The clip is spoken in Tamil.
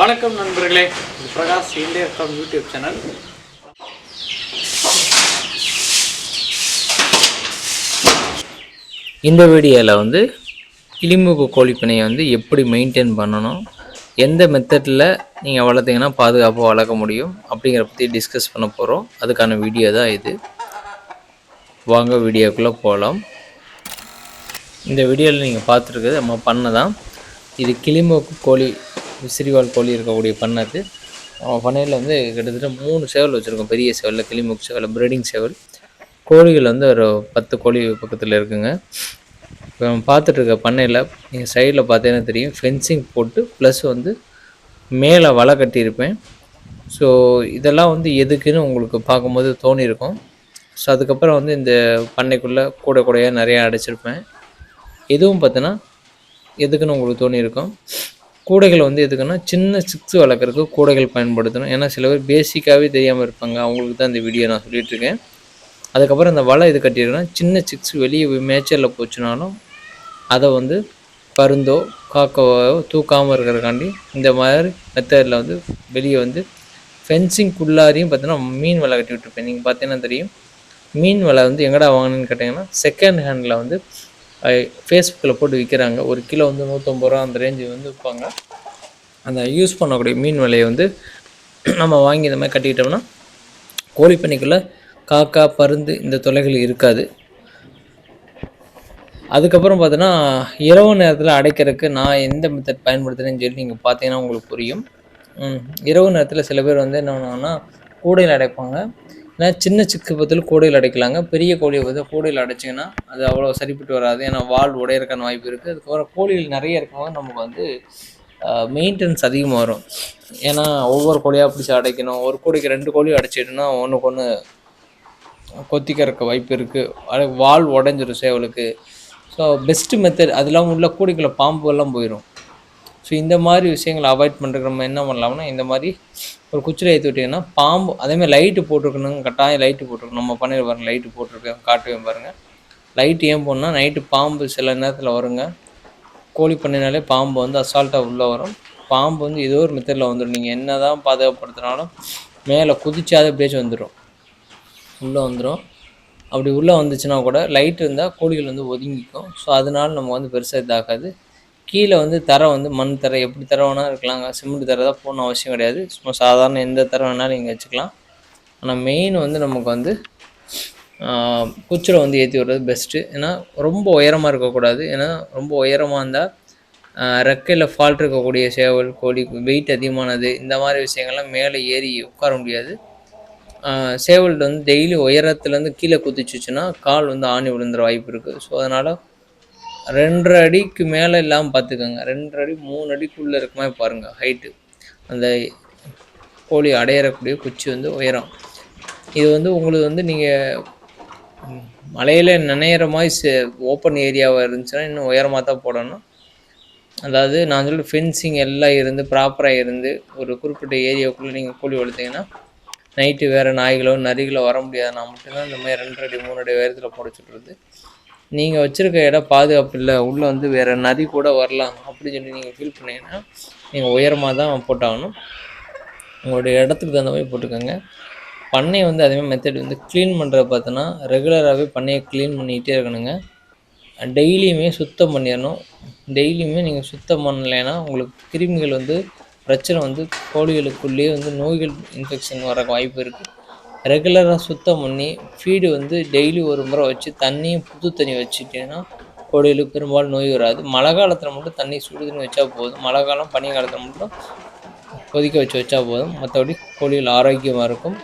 வணக்கம் நண்பர்களே. Prakash India YouTube channel. இந்த வீடியோவில் வந்து கிளிமுக கோழிப்பனையை வந்து எப்படி மெயின்டைன் பண்ணணும் எந்த மெத்தடில் நீங்கள் வளர்த்தீங்கன்னா பாதுகாப்பாக வளர்க்க முடியும் அப்படிங்கிற பற்றி டிஸ்கஸ் பண்ண போகிறோம் அதுக்கான வீடியோ தான் இது. வாங்க வீடியோக்குள்ளே போகலாம் இந்த வீடியோவில் நீங்கள் பார்த்துருக்குது நம்ம பண்ணை தான். இது கிளிமோக்கு கோழி விசிறிவால் கோழி இருக்கக்கூடிய பண்ணை அது. நம்ம பண்ணையில் வந்து கிட்டத்தட்ட மூணு சேவல் வச்சுருக்கோம். பெரிய சேவலில் கிளிமோக்கு சேவல் ப்ரீடிங் சேவல். கோழிகள் வந்து ஒரு பத்து கோழி பக்கத்தில் இருக்குங்க. இப்போ நம்ம பார்த்துட்ருக்க பண்ணையில் நீங்கள் சைடில் பார்த்தீங்கன்னா தெரியும். ஃபென்சிங் போட்டு ப்ளஸ் வந்து மேலே வலை கட்டியிருப்பேன். ஸோ இதெல்லாம் வந்து எதுக்குன்னு உங்களுக்கு பார்க்கும்போது தோணியிருக்கும். ஸோ அதுக்கப்புறம் வந்து இந்த பண்ணைக்குள்ளே கூட கூடையாக நிறையா அடைச்சிருப்பேன். இதுவும் பார்த்தோன்னா எதுக்குன்னு உங்களுக்கு தோணியிருக்கும் கூடைகள் வந்து எதுக்குன்னா சின்ன சிக்ஸ் வளர்க்குறதுக்கு கூடைகள் பயன்படுத்தணும். ஏன்னா சில பேர் பேசிக்காகவே தெரியாமல் இருப்பாங்க. அவங்களுக்கு தான் இந்த வீடியோ நான் சொல்லிகிட்ருக்கேன் இருக்கேன். அதுக்கப்புறம் அந்த வலை இது கட்டியிருக்கேன்னா சின்ன சிக்ஸ் வெளியே மேய்ச்சலில் போச்சுனாலும் அதை வந்து பருந்தோ காக்கவோ தூக்காமல் இருக்கிறதுக்காண்டி இந்த மாதிரி மெத்தடில் வந்து வெளியே வந்து ஃபென்சிங்குள்ளாரையும் பார்த்தீங்கன்னா மீன் வலை கட்டி விட்டுருப்பேன் நீங்கள் பார்த்தீங்கன்னா தெரியும். மீன் விலை வந்து எங்கடா வாங்கினேன்னு கேட்டிங்கன்னா செகண்ட் ஹேண்டில் வந்து ஃபேஸ்புக்கில் போட்டு விற்கிறாங்க ஒரு கிலோ வந்து நூற்றம்பது ரூபா அந்த ரேஞ்சு வந்து விற்பாங்க. அந்த யூஸ் பண்ணக்கூடிய மீன் விலையை வந்து நம்ம வாங்கி இந்த மாதிரி கட்டிக்கிட்டோம்னா கோழி பண்ணிக்குள்ளே காக்கா பருந்து இந்த தொலைகள் இருக்காது. அதுக்கப்புறம் பார்த்தோன்னா இரவு நேரத்தில் அடைக்கிறதுக்கு நான் எந்த மெத்தட் பயன்படுத்துகிறேன்னு சொல்லி நீங்கள் பார்த்தீங்கன்னா உங்களுக்கு புரியும். இரவு நேரத்தில் சில பேர் வந்து என்ன பண்ணுவாங்கன்னா கூடையில் அடைப்பாங்க. ஏன்னா சின்ன சிக்கு பத்தில் கூடையில் அடைக்கலாங்க. பெரிய கோழியை வந்து கூடையில் அடைச்சிங்கன்னா அது அவ்வளோ சரிப்பட்டு வராது. ஏன்னா வால் உடையறக்கான வாய்ப்பு இருக்குது அதுக்கப்புறம் கோழிகள் நிறைய இருக்கும்போது நமக்கு வந்து மெயின்டெனன்ஸ் அதிகமாக வரும். ஏன்னா ஒவ்வொரு கோழியாக பிடிச்சி அடைக்கணும். ஒரு கோழிக்கு ரெண்டு கோழி அடைச்சிட்டுனா ஒன்றுக்கு ஒன்று கொத்திக்கிறக்க வாய்ப்பு இருக்குது அது வால் உடஞ்சிரும் சேவலுக்கு. ஸோ பெஸ்ட்டு மெத்தட் அதெல்லாம் உள்ள கூடைக்குள்ள பாம்பு எல்லாம் போயிடும் ஸோ இந்த மாதிரி விஷயங்களை அவாய்ட் பண்ணுறதுக்கு நம்ம என்ன பண்ணலாம்னா இந்த மாதிரி ஒரு குச்சியில் ஏற்றி விட்டிங்கன்னா பாம்பு அதேமாதிரி லைட்டு போட்டிருக்கணுங்க கட்டாயம் லைட்டு போட்டிருக்கணும். நம்ம பண்ணையில் பாருங்கள் லைட்டு போட்டிருக்கேன் காட்டுவேன் பாருங்கள் லைட்டு ஏன் போனால் நைட்டு பாம்பு சில நேரத்தில் வருங்க. கோழி பண்ணினாலே பாம்பு வந்து அசால்ட்டாக உள்ளே வரும். பாம்பு வந்து ஏதோ ஒரு மெத்தடில் வந்துடும் நீங்கள் என்ன தான் பாதுகாப்படுத்தினாலும் மேலே குதிச்சாது எப்படியாச்சும் வந்துடும் உள்ளே வந்துடும் அப்படி உள்ளே வந்துச்சுன்னா கூட லைட் இருந்தால் கோழிகள் வந்து ஒதுங்கிக்கும். ஸோ அதனால் நம்ம வந்து பெருசாக இதாகாது. கீழே வந்து தரை வந்து மண் தரை எப்படி தர வேணால் இருக்கலாங்க சிமெண்ட் தரை தான் போகணும் அவசியம் கிடையாது. சும்மா சாதாரண எந்த தர வேணாலும் நீங்கள் வச்சுக்கலாம். ஆனால் மெயின் வந்து நமக்கு வந்து குச்சில் வந்து ஏற்றி விடுறது பெஸ்ட்டு ஏன்னா ரொம்ப உயரமாக இருக்கக்கூடாது. ஏன்னா ரொம்ப உயரமாக இருந்தால் ரெக்கையில் ஃபால்ட் இருக்கக்கூடிய சேவல் கோழி வெயிட் அதிகமானது இந்த மாதிரி விஷயங்கள்லாம் மேலே ஏறி உட்கார முடியாது. சேவல் வந்து டெய்லி உயரத்துலேருந்து கீழே குதிச்சுச்சுன்னா கால் வந்து ஆணி விழுந்துற வாய்ப்பு இருக்குது ஸோ அதனால் ரெண்டரை அடிக்கு மேலே இல்லாமல் பார்த்துக்கோங்க ரெண்டரை அடி மூணு அடிக்குள்ளே இருக்க மாதிரி பாருங்கள் ஹைட்டு அந்த கோழி அடையிறக்கூடிய குச்சி வந்து உயரம். இது வந்து உங்களுக்கு வந்து நீங்கள் மலையில் நினைகிற மாதிரி ஓப்பன் ஏரியாவாக இருந்துச்சுன்னா இன்னும் உயரமாக தான் போடணும். அதாவது நான் சொல்ல ஃபென்சிங் எல்லாம் இருந்து ப்ராப்பராக இருந்து ஒரு குறிப்பிட்ட ஏரியாவுக்குள்ளே நீங்கள் கோழி வளர்த்தீங்கன்னா நைட்டு வேறு நாய்களோ நரிகளோ வர முடியாதுன்னா மட்டும்தான் இந்த மாதிரி ரெண்டரை அடி மூணு அடி உயரத்தில் போட சொல்கிறது நீங்கள் வச்சுருக்க இடம் பாதுகாப்பு இல்லை உள்ளே வந்து வேறு நரி கூட வரலாம் அப்படின்னு சொல்லி நீங்கள் ஃபீல் பண்ணீங்கன்னா நீங்கள் உயரமாக தான் போட்டாகணும். உங்களுடைய இடத்துக்கு தகுந்த மாதிரி போட்டுக்கோங்க. பண்ணையை வந்து அதேமாதிரி மெத்தட் வந்து க்ளீன் பண்ணுறது பார்த்தோன்னா ரெகுலராகவே பண்ணையை க்ளீன் பண்ணிகிட்டே இருக்கணுங்க. டெய்லியுமே சுத்தம் பண்ணிடணும். டெய்லியுமே நீங்கள் சுத்தம் பண்ணலைன்னா உங்களுக்கு கிருமிகள் வந்து பிரச்சனை வந்து கோழிகளுக்குள்ளேயே வந்து நோய்கள் இன்ஃபெக்ஷன் வர வாய்ப்பு இருக்குது ரெகுலராக சுத்தம் பண்ணி ஃபீடு வந்து டெய்லி ஒரு முறை வச்சு தண்ணியும் புது தண்ணி வச்சுட்டீங்கன்னா கோழிகளுக்கு பெரும்பாலும் நோய் வராது. மழை காலத்தில் மட்டும் தண்ணி சுடு தண்ணி வச்சா போதும். மழை காலம் பனி காலத்தில் மட்டும் கொதிக்க வச்சு வச்சா போதும். மற்றபடி கோழிகள் ஆரோக்கியமாக இருக்கும்.